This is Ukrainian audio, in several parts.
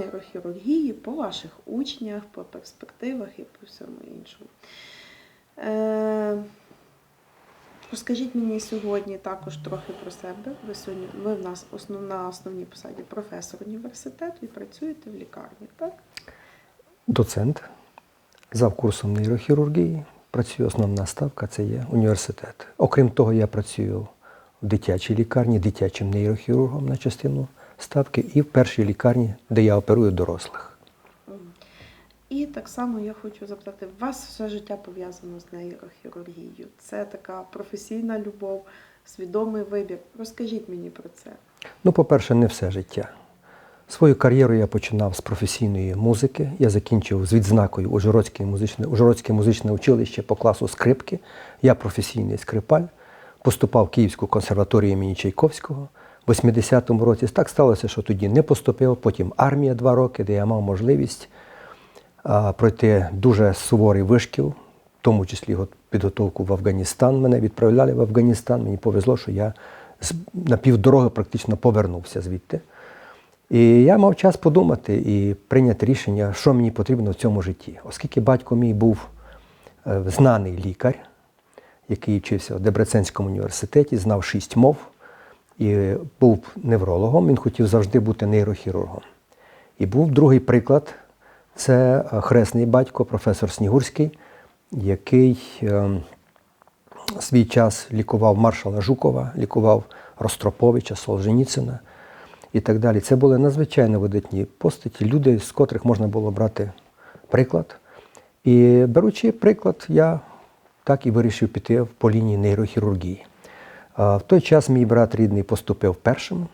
нейрохірургії по ваших учнях, по перспективах і по всьому іншому. Е, розкажіть мені сьогодні також трохи про себе. Ви сьогодні ви в нас основ, на основній посаді професор університету і працюєте в лікарні, так? доцент, зав курсом нейрохірургії. Працюю основна ставка це є університет. Окрім того, я працюю в дитячій лікарні, дитячим нейрохірургом на частину ставки, і в першій лікарні, де я оперую дорослих. І так само я хочу запитати, у вас все життя пов'язано з нейрохірургією. Це така професійна любов, свідомий вибір. Розкажіть мені про це. Ну, по-перше, не все життя. Свою кар'єру я починав з професійної музики. Я закінчив з відзнакою Ужгородське музичне, Ужгородське музичне училище по класу скрипки. Я професійний скрипаль. Поступав в Київську консерваторію імені Чайковського. В 80-му році так сталося, що тоді не поступив. Потім армія два роки, де я мав можливість пройти дуже суворий вишкіл, в тому числі от підготовку в Афганістан. Мене відправляли в Афганістан. Мені повезло, що я на півдороги практично повернувся звідти. І я мав час подумати і прийняти рішення, що мені потрібно в цьому житті. Оскільки батько мій був е, знаний лікар, який вчився в Дебреценському університеті, знав шість мов і був неврологом, він хотів завжди бути нейрохірургом. І був другий приклад це е, хресний батько, професор Снігурський, який е, свій час лікував маршала Жукова, лікував Ростроповича, Солженіцина і так далі. Це були надзвичайно видатні постаті, люди, з котрих можна було брати приклад. І беручи приклад, я так і вирішив піти по лінії нейрохірургії. В той час мій брат рідний поступив першим.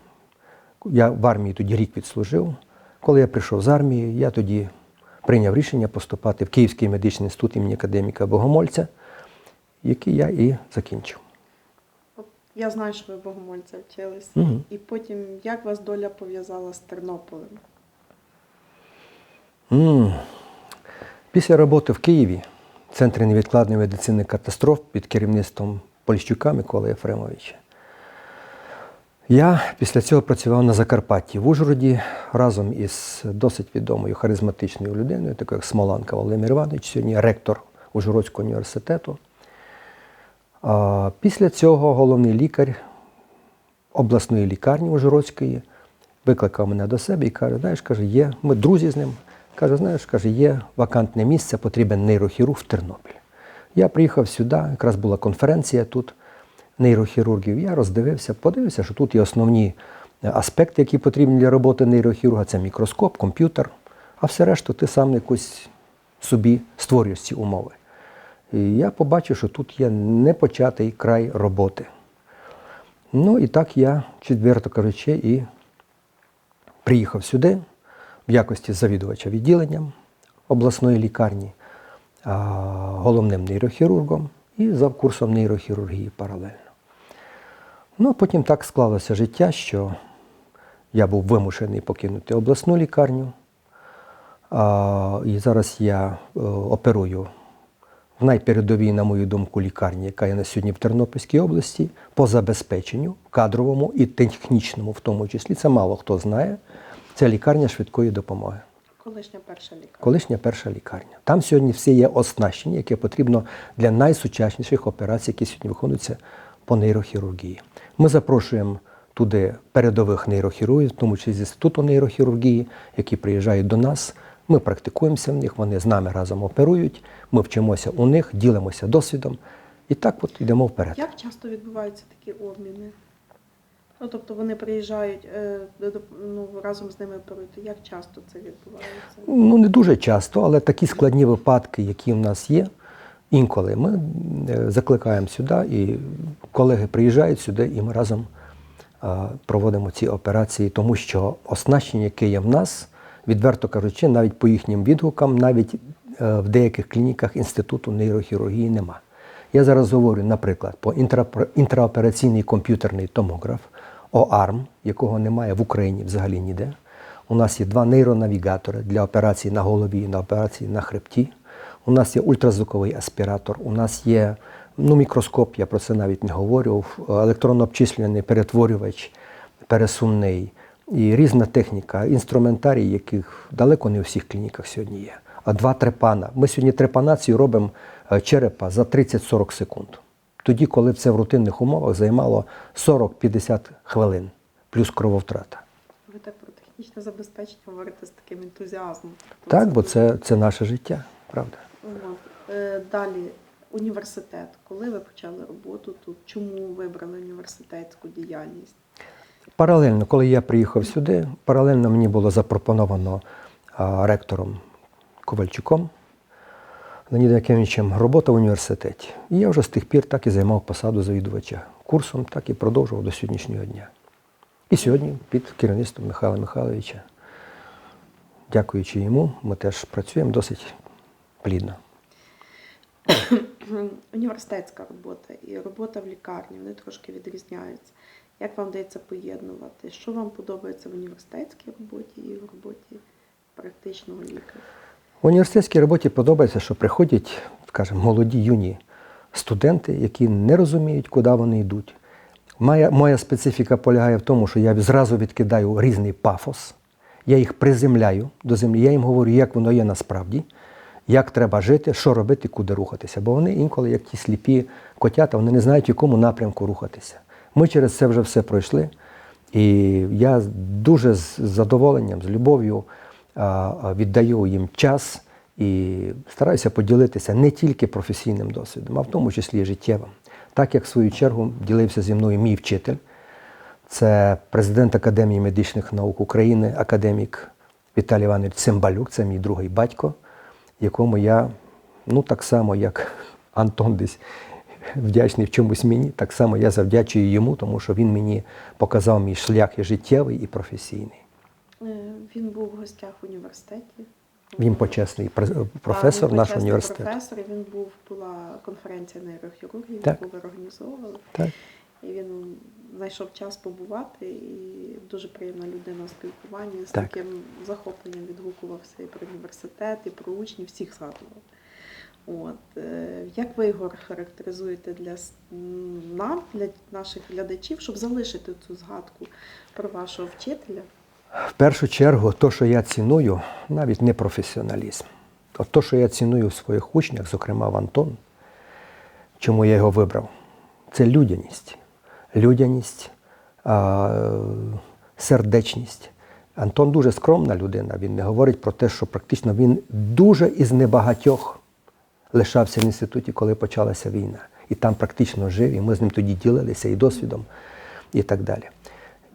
Я в армії тоді рік відслужив. Коли я прийшов з армії, я тоді прийняв рішення поступати в Київський медичний інститут імені академіка Богомольця, який я і закінчив. Я знаю, що ви богомольця вчилися. Мгм. І потім як вас доля пов'язала з Тернополем? М. Після роботи в Києві в Центрі невідкладної медицини катастроф під керівництвом Поліщука Миколи Єфремовича. Я після цього працював на Закарпатті в Ужгороді разом із досить відомою харизматичною людиною, такою як Смоланка Володимир Іванович, сьогодні ректор Ужгородського університету. Після цього головний лікар обласної лікарні Ужгородської викликав мене до себе і каже: знаєш, каже, є, ми друзі з ним. Каже, знаєш, каже, є вакантне місце, потрібен нейрохірург в Тернопіль. Я приїхав сюди, якраз була конференція тут нейрохірургів. Я роздивився, подивився, що тут є основні аспекти, які потрібні для роботи нейрохірурга. Це мікроскоп, комп'ютер, а все решту ти сам якось собі створюєш ці умови. І я побачив, що тут є непочатий край роботи. Ну і так я, відверто кажучи, і приїхав сюди в якості завідувача відділенням обласної лікарні, головним нейрохірургом і за курсом нейрохірургії паралельно. Ну, потім так склалося життя, що я був вимушений покинути обласну лікарню. І зараз я е, оперую в найпередовій, на мою думку, лікарні, яка є на сьогодні в Тернопільській області, по забезпеченню кадровому і технічному, в тому числі. Це мало хто знає. Це лікарня швидкої допомоги. Колишня перша лікарня. Колишня перша лікарня. Там сьогодні все є оснащення, яке потрібно для найсучасніших операцій, які сьогодні виконуються по нейрохірургії. Ми запрошуємо туди передових нейрохірургів, в тому числі з інституту нейрохірургії, які приїжджають до нас. Ми практикуємося в них, вони з нами разом оперують, ми вчимося у них, ділимося досвідом. І так от йдемо вперед. Як часто відбуваються такі обміни? Ну, тобто вони приїжджають е, ну, разом з ними оперують. Як часто це відбувається? Ну, не дуже часто, але такі складні випадки, які в нас є, інколи ми е, закликаємо сюди, і колеги приїжджають сюди, і ми разом проводимо ці операції, тому що оснащення, яке є в нас, відверто кажучи, навіть по їхнім відгукам, навіть е, в деяких клініках Інституту нейрохірургії нема. Я зараз говорю, наприклад, по інтраопераційний комп'ютерний томограф ОАРМ, якого немає в Україні взагалі ніде. У нас є два нейронавігатори для операцій на голові і на операції на хребті. У нас є ультразвуковий аспіратор, у нас є ну, мікроскоп, я про це навіть не говорю, електронно обчислюваний перетворювач пересувний. і різна техніка, інструментарій, яких далеко не у всіх клініках сьогодні є. А два трепана. Ми сьогодні трепанацію робимо е, черепа за 30-40 секунд. Тоді, коли це в рутинних умовах займало 40-50 хвилин, плюс крововтрата. Ви так про технічне забезпечення говорите з таким ентузіазмом. Так, бо це, це наше життя, правда. От. Е, Далі університет. Коли ви почали роботу тут? Чому вибрали університетську діяльність? Паралельно, коли я приїхав сюди, паралельно мені було запропоновано а, ректором Ковальчуком Леонідом Якимовичем робота в університеті. І я вже з тих пір так і займав посаду завідувача курсом, так і продовжував до сьогоднішнього дня. І сьогодні під керівництвом Михайла Михайловича, дякуючи йому, ми теж працюємо досить плідно. Університетська робота і робота в лікарні вони трошки відрізняються. Як вам вдається поєднувати? Що вам подобається в університетській роботі і в роботі практичного лікаря? В університетській роботі подобається, що приходять, скажімо, молоді юні студенти, які не розуміють, куди вони йдуть. Моя, моя специфіка полягає в тому, що я зразу відкидаю різний пафос, я їх приземляю до землі, я їм говорю, як воно є насправді, як треба жити, що робити, куди рухатися. Бо вони інколи, як ті сліпі котята, вони не знають, в якому напрямку рухатися. Ми через це вже все пройшли. І я дуже з задоволенням, з любов'ю віддаю їм час і стараюся поділитися не тільки професійним досвідом, а в тому числі життєвим. Так як в свою чергу ділився зі мною мій вчитель, це президент Академії медичних наук України, академік Віталій Іванович Цимбалюк, це мій другий батько, якому я, ну так само, як Антон десь вдячний в чомусь мені, так само я завдячую йому, тому що він мені показав мій шлях і життєвий, і професійний. Е, Він був в гостях в університеті. Він почесний Так, професор він нашого університету. Професор, він був, була конференція нейрохірургії, яку ви організовували. Так. І він знайшов час побувати, і дуже приємна людина у спілкуванні, з Так. таким захопленням відгукувався і про університет, і про учнів, всіх згадував. От. е, Як ви його характеризуєте для нам, для наших глядачів, щоб залишити цю згадку про вашого вчителя? В першу чергу, то, що я ціную, навіть не професіоналізм. От то, що я ціную в своїх учнях, зокрема в Антон, чому я його вибрав, це людяність. Людяність, сердечність. Антон дуже скромна людина. Він не говорить про те, що практично він дуже із небагатьох лишався в інституті, коли почалася війна. І там практично жив, і ми з ним тоді ділилися і досвідом, і так далі.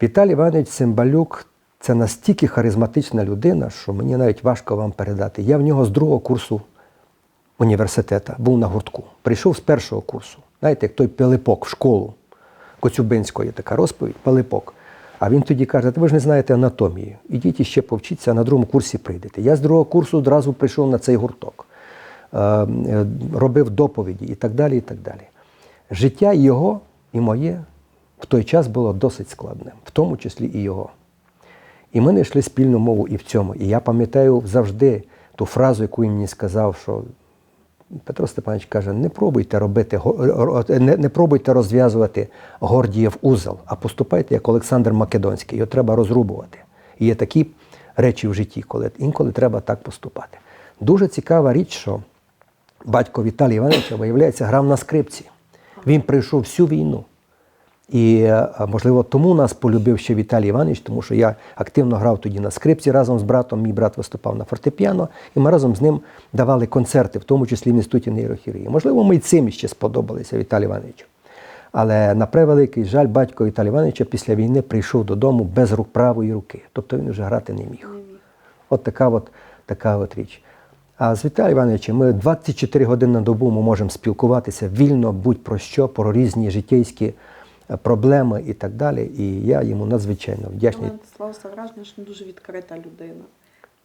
Віталій Іванович Цимбалюк це настільки харизматична людина, що мені навіть важко вам передати. Я в нього з другого курсу університету був на гуртку. Прийшов з першого курсу. Знаєте, як той Пилипок в школу Коцюбинського є така розповідь, Пилипок. А він тоді каже, ви ж не знаєте анатомії. Ідіть іще повчіться, а на другому курсі прийдете. Я з другого курсу одразу прийшов на цей гурток, Е, е, робив доповіді і так далі. і так далі. Життя його і моє в той час було досить складним, в тому числі і його. І ми знайшли спільну мову і в цьому. І я пам'ятаю завжди ту фразу, яку він мені сказав, що Петро Степанович каже: не пробуйте робити, не, не пробуйте розв'язувати Гордієв узел, а поступайте як Олександр Македонський. Його треба розрубувати. І є такі речі в житті, коли інколи треба так поступати. Дуже цікава річ, що батько Віталія Івановича, виявляється, грав на скрипці. Він пройшов всю війну. І, е, можливо, тому нас полюбив ще Віталій Іванович, тому що я активно грав тоді на скрипці разом з братом. Мій брат виступав на фортепіано, і ми разом з ним давали концерти, в тому числі в інституті нейрохірургії. Можливо, ми й цим ще сподобалися Віталію Івановичу. Але на превеликий жаль, батько Віталія Івановича після війни прийшов додому без рук правої руки. Тобто він вже грати не міг. От така от, така от річ. А з Віталієм Івановичем ми 24 години на добу ми можемо спілкуватися вільно, будь-про що, про різні життєйські проблеми і так далі. І я йому надзвичайно вдячний. Слава що він дуже відкрита людина,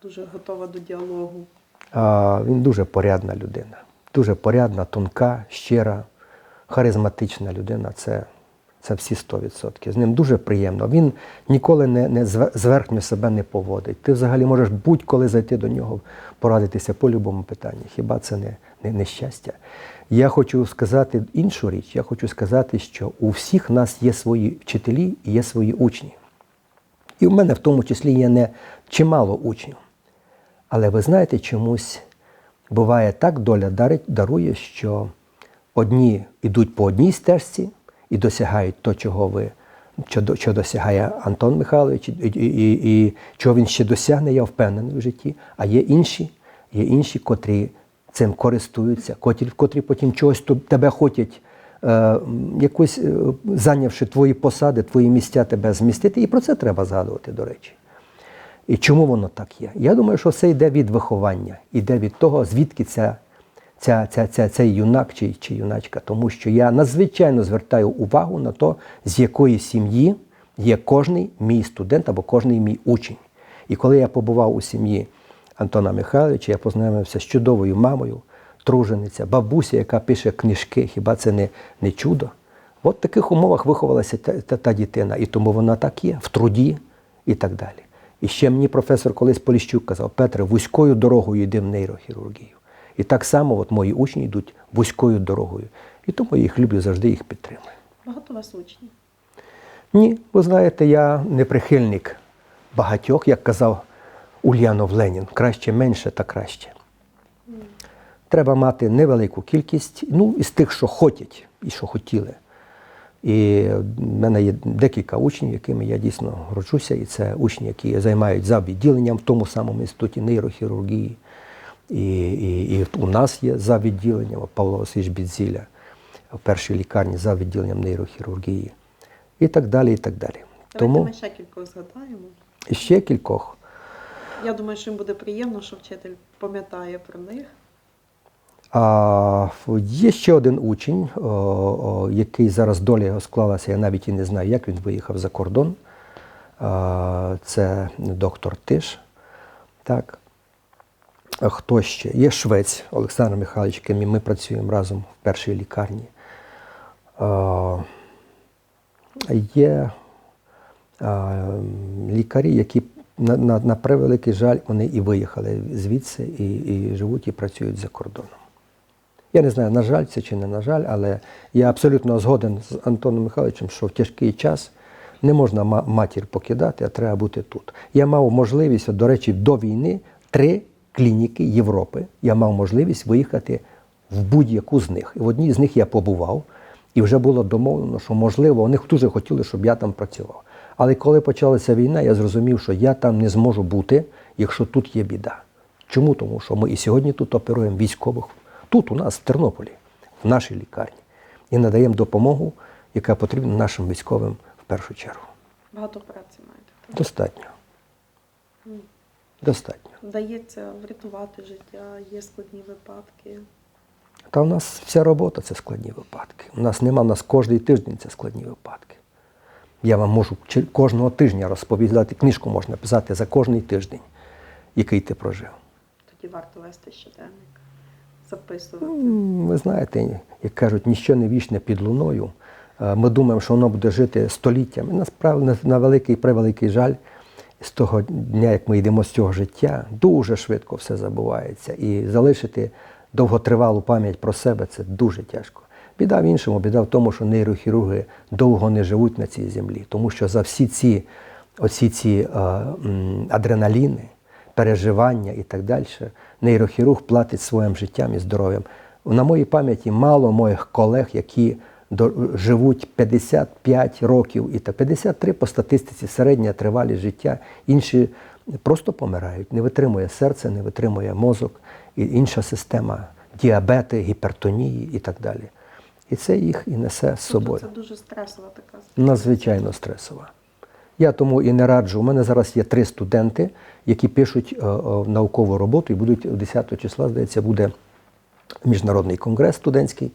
дуже готова до діалогу. А, він дуже порядна людина. Дуже порядна, тонка, щира, харизматична людина. Це, це всі 100%. З ним дуже приємно. Він ніколи не, не зверхньо себе не поводить. Ти взагалі можеш будь-коли зайти до нього, порадитися по любому питанні. Хіба це не, не, не щастя? Я хочу сказати іншу річ. Я хочу сказати, що у всіх нас є свої вчителі і є свої учні. І в мене в тому числі є не чимало учнів. Але ви знаєте, чомусь буває так, доля дарить, дарує, що одні йдуть по одній стежці і досягають то, чого ви, що, досягає Антон Михайлович, і, і, і, чого він ще досягне, я впевнений в житті. А є інші, є інші, котрі цим користуються, котрі, котрі потім чогось тебе хочуть, е, якось е, зайнявши твої посади, твої місця тебе змістити. І про це треба згадувати, до речі. І чому воно так є? Я думаю, що все йде від виховання, йде від того, звідки ця, ця, ця, ця, цей юнак чи, чи юначка. Тому що я надзвичайно звертаю увагу на те, з якої сім'ї є кожний мій студент або кожний мій учень. І коли я побував у сім'ї Антона Михайловича, я познайомився з чудовою мамою, тружениця, бабуся, яка пише книжки. Хіба це не, не чудо? От в таких умовах виховалася та, та, та дитина, і тому вона так є, в труді і так далі. І ще мені професор колись Поліщук казав, Петре, вузькою дорогою йди в нейрохірургію. І так само от мої учні йдуть вузькою дорогою. І тому я їх люблю, завжди їх підтримую. Багато у вас учнів. Ні, ви знаєте, я не прихильник багатьох, як казав Ульянов Ленін. Краще менше та краще. Треба мати невелику кількість, ну, із тих, що хочуть і що хотіли. І в мене є декілька учнів, якими я дійсно горджуся, і це учні, які займають за відділенням в тому самому інституті нейрохірургії. І, і, і у нас є за відділенням Павло Васильович Бідзіля в першій лікарні за відділенням нейрохірургії. І так далі, і так далі. Давайте Тому ми ще кількох згадаємо. ще кількох. Я думаю, що їм буде приємно, що вчитель пам'ятає про них. А є ще один учень, о, о, який зараз доля його склалася, я навіть і не знаю, як він виїхав за кордон. А, Це доктор Тиш. Так. Хто ще? Є швець Олександр Михайлович, яким ми працюємо разом в першій лікарні. Є лікарі, які на, на, на превеликий жаль, вони і виїхали звідси, і, і живуть і працюють за кордоном. Я не знаю, на жаль, це чи не на жаль, але я абсолютно згоден з Антоном Михайловичем, що в тяжкий час не можна матір покидати, а треба бути тут. Я мав можливість, до речі, до війни три клініки Європи. Я мав можливість виїхати в будь-яку з них. І в одній з них я побував, і вже було домовлено, що можливо, вони дуже хотіли, щоб я там працював. Але коли почалася війна, я зрозумів, що я там не зможу бути, якщо тут є біда. Чому? Тому що ми і сьогодні тут оперуємо військових, тут у нас, в Тернополі, в нашій лікарні, і надаємо допомогу, яка потрібна нашим військовим в першу чергу. Багато праці маєте. Достатньо. Достатньо. Вдається врятувати життя, є складні випадки. Та у нас вся робота це складні випадки. У нас нема, у нас кожний тиждень це складні випадки. Я вам можу кожного тижня розповідати, книжку можна писати за кожний тиждень, який ти прожив. Тоді варто вести щоденник, записувати. Ви знаєте, як кажуть, ніщо не вічне під луною. Е, Ми думаємо, що воно буде жити століттями. Насправді, на- на великий превеликий жаль, з того дня, як ми йдемо з цього життя, дуже швидко все забувається. І залишити довготривалу пам'ять про себе це дуже тяжко. Біда в іншому, біда в тому, що нейрохірурги довго не живуть на цій землі, тому що за всі ці, оці ці е, м, адреналіни, переживання і так далі, нейрохірург платить своїм життям і здоров'ям. На моїй пам'яті мало моїх колег, які живуть 55 років, і та 53 по статистиці середня тривалість життя. Інші просто помирають, не витримує серце, не витримує мозок, і інша система діабети, гіпертонії і так далі. І це їх і несе з собою. Тобто це дуже стресова така Надзвичайно стресова. Я тому і не раджу. У мене зараз є три студенти, які пишуть е, е, наукову роботу і будуть 10 числа, здається, буде міжнародний конгрес студентський.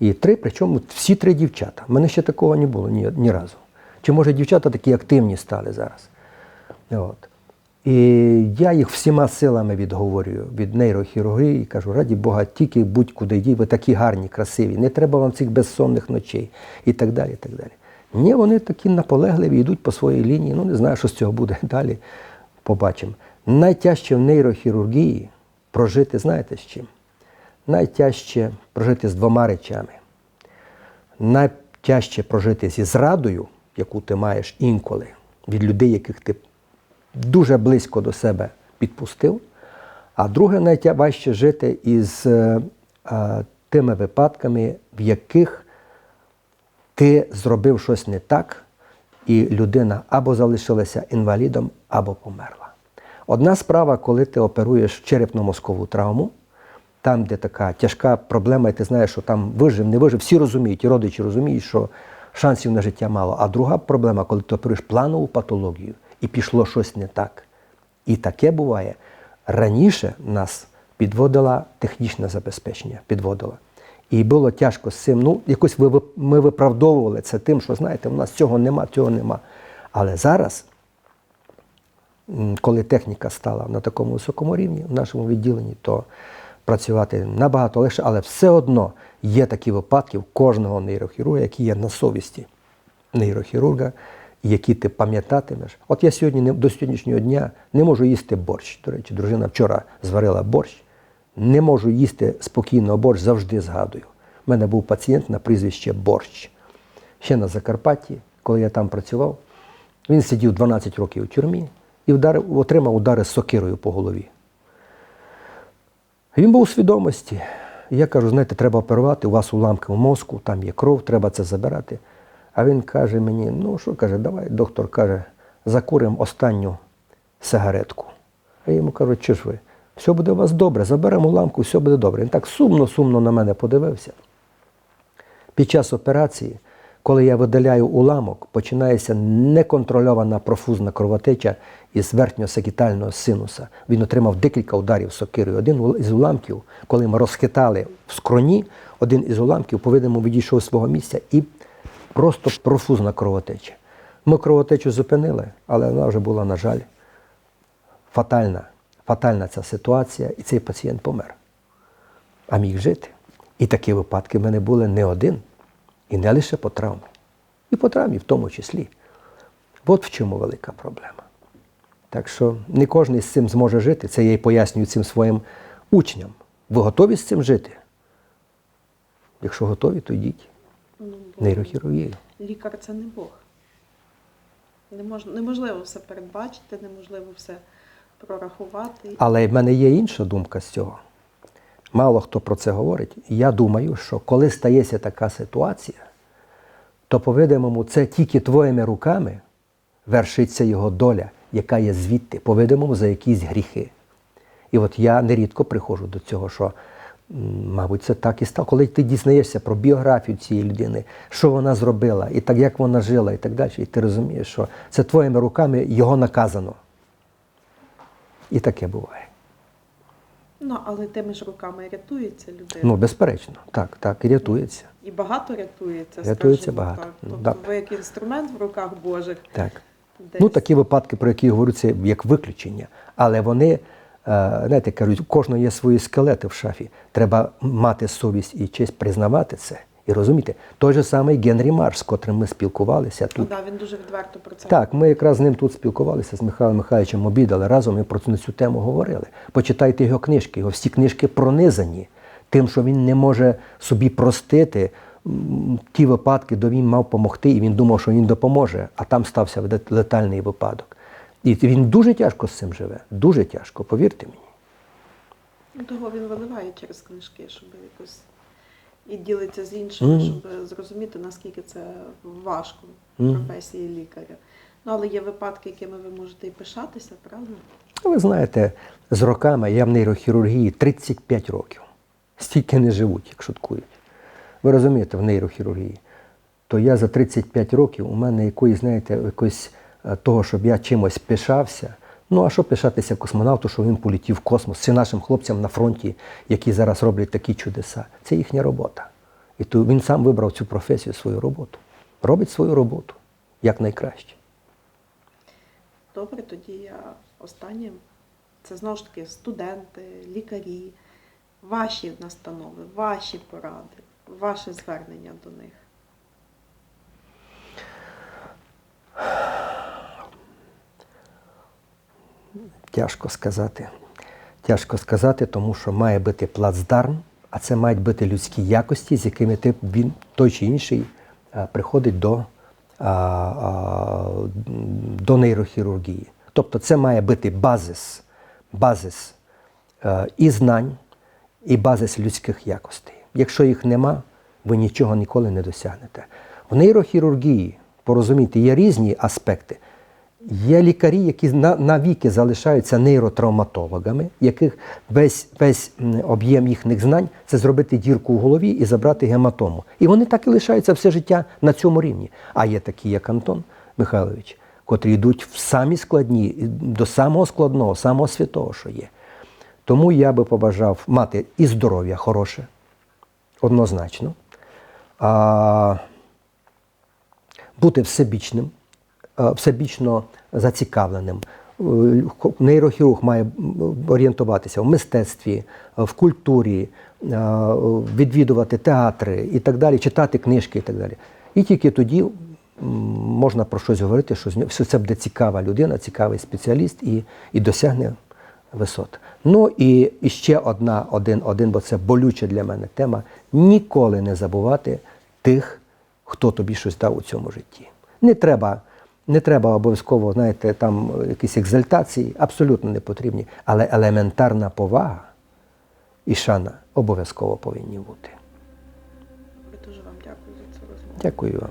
І три, причому всі три дівчата. У мене ще такого не було ні, ні разу. Чи може дівчата такі активні стали зараз? От. І я їх всіма силами відговорюю від нейрохірургії і кажу, раді Бога, тільки будь-куди йдіть, ви такі гарні, красиві, не треба вам цих безсонних ночей і так далі. і так далі. Ні, вони такі наполегливі, йдуть по своїй лінії. Ну, не знаю, що з цього буде далі. Побачимо. Найтяжче в нейрохірургії прожити, знаєте з чим? Найтяжче прожити з двома речами. Найтяжче прожити зі зрадою, яку ти маєш інколи, від людей, яких ти дуже близько до себе підпустив. А друге, найважче жити із е, е, тими випадками, в яких ти зробив щось не так, і людина або залишилася інвалідом, або померла. Одна справа, коли ти оперуєш черепно-мозкову травму, там, де така тяжка проблема, і ти знаєш, що там вижив, не вижив, всі розуміють, і родичі розуміють, що шансів на життя мало. А друга проблема, коли ти оперуєш планову патологію і пішло щось не так. І таке буває. Раніше нас підводила технічне забезпечення, підводила. І було тяжко з цим. Ну, якось ми виправдовували це тим, що знаєте, у нас цього нема, цього нема. Але зараз, коли техніка стала на такому високому рівні в нашому відділенні, то працювати набагато легше, але все одно є такі випадки в кожного нейрохірурга, які є на совісті нейрохірурга, які ти пам'ятатимеш. От я сьогодні до сьогоднішнього дня не можу їсти борщ. До речі, дружина вчора зварила борщ. Не можу їсти спокійно борщ, завжди згадую. У мене був пацієнт на прізвище Борщ. Ще на Закарпатті, коли я там працював, він сидів 12 років у тюрмі і вдарив, отримав удари сокирою по голові. Він був у свідомості. Я кажу, знаєте, треба оперувати, у вас уламки в мозку, там є кров, треба це забирати. А він каже мені, ну що каже, давай, доктор каже, закуримо останню сигаретку. А я йому кажу, чи ж ви? Все буде у вас добре, заберемо уламку, все буде добре. Він так сумно-сумно на мене подивився. Під час операції, коли я видаляю уламок, починається неконтрольована профузна кровотеча із верхньосагітального синуса. Він отримав декілька ударів сокирою. Один із уламків, коли ми розхитали в скроні, один із уламків, по-видимому, відійшов з свого місця і просто профузна кровотеча. Ми кровотечу зупинили, але вона вже була, на жаль, фатальна. Фатальна ця ситуація, і цей пацієнт помер. А міг жити. І такі випадки в мене були не один, і не лише по травмі, і по травмі в тому числі. От в чому велика проблема. Так що не кожен з цим зможе жити. Це я і пояснюю цим своїм учням. Ви готові з цим жити? Якщо готові, то йдіть. Ну, Нейрохірургію. лікар це не Бог. Не мож, неможливо все передбачити, неможливо все прорахувати. Але в мене є інша думка з цього. Мало хто про це говорить. Я думаю, що коли стається така ситуація, то, по-видимому, це тільки твоїми руками вершиться його доля, яка є звідти, по-видимому, за якісь гріхи. І от я нерідко приходжу до цього, що, мабуть, це так і стало. Коли ти дізнаєшся про біографію цієї людини, що вона зробила, і так як вона жила, і так далі, і ти розумієш, що це твоїми руками його наказано. І таке буває. Ну, але тими ж руками рятується людина. Ну, безперечно, так, так, і рятується. І багато рятується. Рятується багато. Так. Ну, Тобто так. ви як інструмент в руках Божих. Так. Десь. Ну, такі випадки, про які я говорю, це як виключення. Але вони, е, знаєте, кажуть, у кожного є свої скелети в шафі. Треба мати совість і честь признавати це. І розуміти, той же самий Генрі Марш, з котрим ми спілкувалися Ну, тут. да, він дуже відверто про це. Так, ми якраз з ним тут спілкувалися з Михайлом Михайловичем обідали разом і про цю- тему говорили. Почитайте його книжки. Його всі книжки пронизані тим, що він не може собі простити ті випадки, де він мав допомогти, і він думав, що він допоможе, а там стався летальний випадок. І він дуже тяжко з цим живе. Дуже тяжко, повірте мені. Ну, Того він виливає через книжки, щоб якось і ділиться з іншими, Мгм. щоб зрозуміти, наскільки це важко в професії лікаря. Ну, але є випадки, якими ви можете і пишатися, правда? Ну, Ви знаєте, з роками я в нейрохірургії 35 років. Стільки не живуть, як шуткують. Ви розумієте, в нейрохірургії. То я за 35 років у мене якоїсь, знаєте, якось е, того, щоб я чимось пишався. Ну, а що пишатися космонавту, що він полетів в космос, чи нашим хлопцям на фронті, які зараз роблять такі чудеса. Це їхня робота. І то він сам вибрав цю професію, свою роботу. Робить свою роботу як найкраще. Добре, тоді я останнє. Це знову ж таки студенти, лікарі, ваші настанови, ваші поради, ваше звернення до них. Тяжко сказати. Тяжко сказати, тому що має бути плацдарм, а це мають бути людські якості, з якими ти він той чи інший приходить до до нейрохірургії. Тобто це має бути базис, базис е, і знань, і базис людських якостей. Якщо їх нема, ви нічого ніколи не досягнете. В нейрохірургії, порозумійте, є різні аспекти. Є лікарі, які навіки залишаються нейротравматологами, яких весь, весь об'єм їхніх знань це зробити дірку в голові і забрати гематому. І вони так і лишаються все життя на цьому рівні. А є такі, як Антон Михайлович, котрі йдуть в самі складні, до самого складного, самого святого, що є. Тому я би побажав мати і здоров'я хороше, однозначно. А, бути всебічним, всебічно зацікавленим. Е, Нейрохірург має орієнтуватися в мистецтві, е, в культурі, е, відвідувати театри і так далі, читати книжки і так далі. І тільки тоді можна про щось говорити, що це буде цікава людина, цікавий спеціаліст і, і досягне висот. Ну і, і ще одна, один, один, бо це болюча для мене тема. Ніколи не забувати тих, хто тобі щось дав у цьому житті. Не треба, не треба обов'язково, знаєте, там якісь екзальтації, абсолютно не потрібні, але елементарна повага і шана обов'язково повинні бути. Дуже вам дякую за цю розмову. Дякую вам.